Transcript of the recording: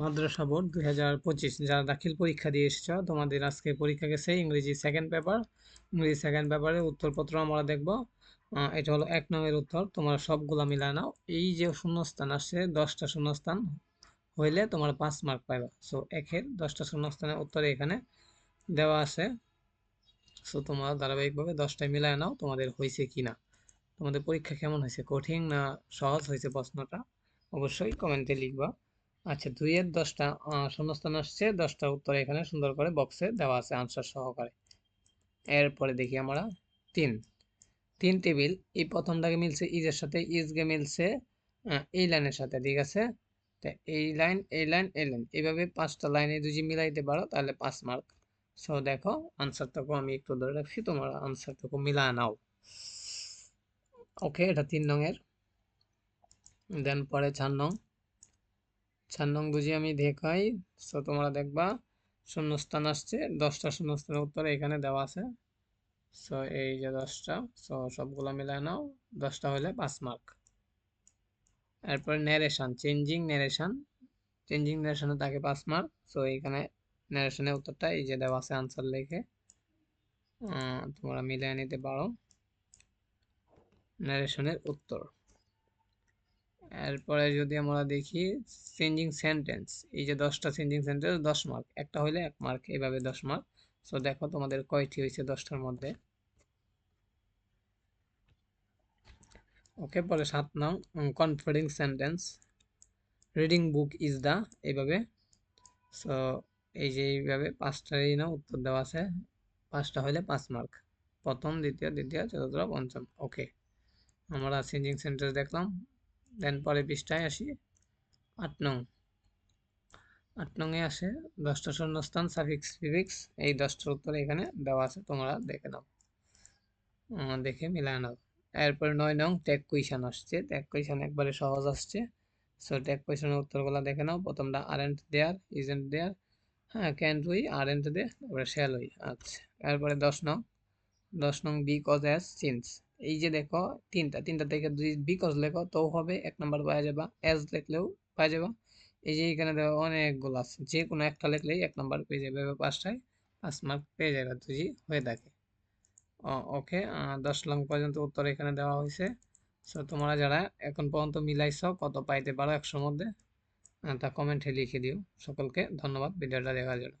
মাদ্রাসা board দুই হাজার পঁচিশ। যারা দাখিল পরীক্ষা দিয়ে এসেছ, তোমাদের আজকে পরীক্ষা গেছে ইংরেজি সেকেন্ড পেপার ইংরেজি সেকেন্ড পেপারে উত্তরপত্র আমরা দেখব। এটা হলো এক নংয়ের উত্তর। তোমরা সবগুলা মিলায় নাও। এই যে শূন্যস্থান আসছে, দশটা শূন্যস্থান হইলে তোমার পাঁচ মার্ক পাইবা। সো একের দশটা শূন্যস্থানের উত্তরে এখানে দেওয়া আছে। সো তোমরা ধারাবাহিকভাবে দশটায় মিলায় নাও, তোমাদের হয়েছে কি না তোমাদের পরীক্ষা কেমন হয়েছে কঠিন না সহজ হয়েছে প্রশ্নটা? অবশ্যই কমেন্টে লিখবা। আচ্ছা দুইয়ের দশটা আহ, শূন্যস্থান আসছে দশটা উত্তর এখানে সুন্দর করে বক্সে দেওয়া আছে আনসার সহকারে। এরপরে দেখি আমরা তিন। তিন টেবিল এই প্রথমটাকে মিলছে ইজের সাথে ইজকে মিলছে আহ, এই লাইনের সাথে ঠিক আছে? এই লাইন এই লাইন এই লাইন এইভাবে পাঁচটা লাইনে যদি মিলাইতে পারো তাহলে পাঁচ মার্ক সো দেখো আনসারটাকে আমি একটু ধরে রাখছি তোমরা আনসারটাকে মিলায় নাও। ওকে এটা তিন নংয়ের দেন পরে চার নং। চার নং বুঝি আমি দেখাই। সো তোমরা দেখবা, শূন্যস্থান আসছে, দশটা শূন্যস্থানের উত্তরে এখানে দেওয়া আছে। সো এই যে দশটা সো সবগুলো মিলায় নাও, দশটা হলে পাঁচ মার্ক এরপরে ন্যারেশন চেঞ্জিং ন্যারেশন চেঞ্জিং ন্যারেশনে থাকে পাঁচ মার্ক সো এখানে ন্যারেশনের উত্তরটা এই যে দেওয়া আছে আনসার লিখে। তোমরা মিলিয়ে নিতে পারো। ন্যারেশনের উত্তর। এরপরে যদি আমরা দেখি চেঞ্জিং সেন্টেন্স এই যে দশটা চেঞ্জিং সেন্টেন্স দশ মার্ক একটা হইলে এক মার্ক এইভাবে দশ মার্ক সো দেখো তোমাদের কয়টি হয়েছে দশটার মধ্যে? ওকে পরে সাত নং conference sentence reading book is the এইভাবে। সো এই যে এইভাবে পাঁচটারই না, উত্তর দেওয়া আছে। পাঁচটা হইলে পাঁচ মার্ক প্রথম, দ্বিতীয় দ্বিতীয় চতুর্থ, পঞ্চম। ওকে আমরা চেঞ্জিং সেন্টেন্স দেখলাম। দেন পরে পৃষ্ঠায় আসি। আট নং। আট নংয়ে আসে, দশটা শূন্যস্থান সাফিক্স ফিফিক্স এই দশটার উত্তর এখানে দেওয়া আছে, তোমরা দেখে নাও। দেখে মিলায় নাও। এরপরে নয় নং ট্যাগ কুইশন আসছে। ট্যাগ কুইশন একবারে সহজ আসছে। সো ট্যাগ কুইশনের উত্তরগুলো দেখে নাও। প্রথমটা আরেন্ট দেয়ার ইজেন্ট দেয়ার হ্যাঁ ক্যান উই আরেন্ট দে তারপরে শ্যাল উই আচ্ছা এরপরে দশ নং। দশ নং বিকজ অ্যাজ সিন্স এই যে দেখো, তিনটা তিনটা থেকে দুই বিকজ লেখো, তো হবে এক নাম্বার পাওয়া যাবা অ্যাজ লিখলেও পাওয়া যাবা। এই যে এখানে দেখো অনেকগুলো আছে, যে কোনো একটা লিখলেই এক নাম্বার পেয়ে যাবে পাঁচটায় পাঁচ মার্ক পেয়ে যাবে যদি হয়ে থাকে। ওকে দশ লং পর্যন্ত উত্তর এখানে দেওয়া হয়েছে। সো তোমরা যারা এখন পর্যন্ত মিলাইছো, কত পাইতে পারো একশোর মধ্যে তা কমেন্টে লিখে দিও। সকলকে ধন্যবাদ, ভিডিওটা দেখার জন্য।